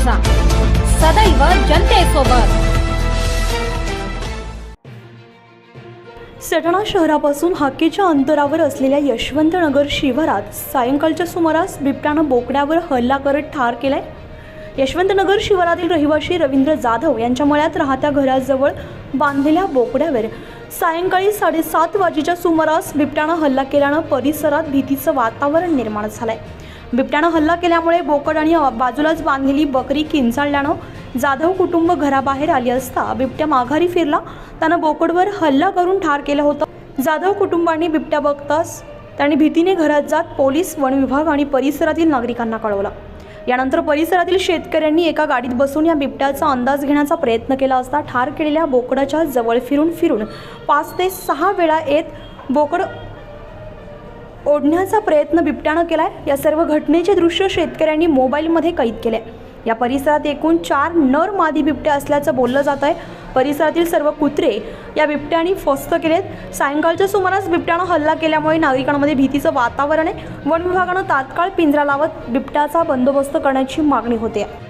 न्यूजा सदैव जनतेसोबत सटाणा शहरापासून हाकेच्या अंतरावर असलेल्या यशवंतनगर शिवारात सायंकाळच्या सुमारास बिबट्यानं बोकड्यावर हल्ला करत ठार केलाय. यशवंतनगर शिवारातील रहिवासी रवींद्र जाधव यांच्या मळ्यात राहत्या घराजवळ बांधलेल्या बोकड्यावर सायंकाळी साडेसात वाजेच्या सुमारास बिबट्यानं हल्ला केल्यानं परिसरात भीतीचं वातावरण निर्माण झालंय. बिबट्यानं हल्ला केल्यामुळे बोकड आणि बाजूलाच बांधलेली बकरी किंचाळल्यानं जाधव कुटुंब घराबाहेर आली असता बिबट्या माघारी फिरला. त्यानं बोकडवर हल्ला करून ठार केलं होतं. जाधव कुटुंबांनी बिबट्या बघताच त्यांनी भीतीने घरात जात पोलीस वन विभाग आणि परिसरातील नागरिकांना कळवलं. यानंतर परिसरातील शेतकऱ्यांनी एका गाडीत बसून या बिबट्याचा अंदाज घेण्याचा प्रयत्न केला असता ठार केलेल्या बोकडाच्या जवळ फिरून फिरून पाच ते सहा वेळा येत बोकड ओढण्याचा प्रयत्न बिबट्यानं केलाय. या सर्व घटनेचे दृश्य शेतकऱ्यांनी मोबाईलमध्ये कैद केले. या परिसरात एकूण चार नर मादी बिबट्या असल्याचं बोललं जात आहे. परिसरातील सर्व कुत्रे या बिबट्याने फस्त केलेत. सायंकाळच्या सुमारास बिबट्यानं हल्ला केल्यामुळे नागरिकांमध्ये भीतीचं वातावरण आहे. वन विभागानं तात्काळ पिंजरा लावत बिबट्याचा बंदोबस्त करण्याची मागणी होते.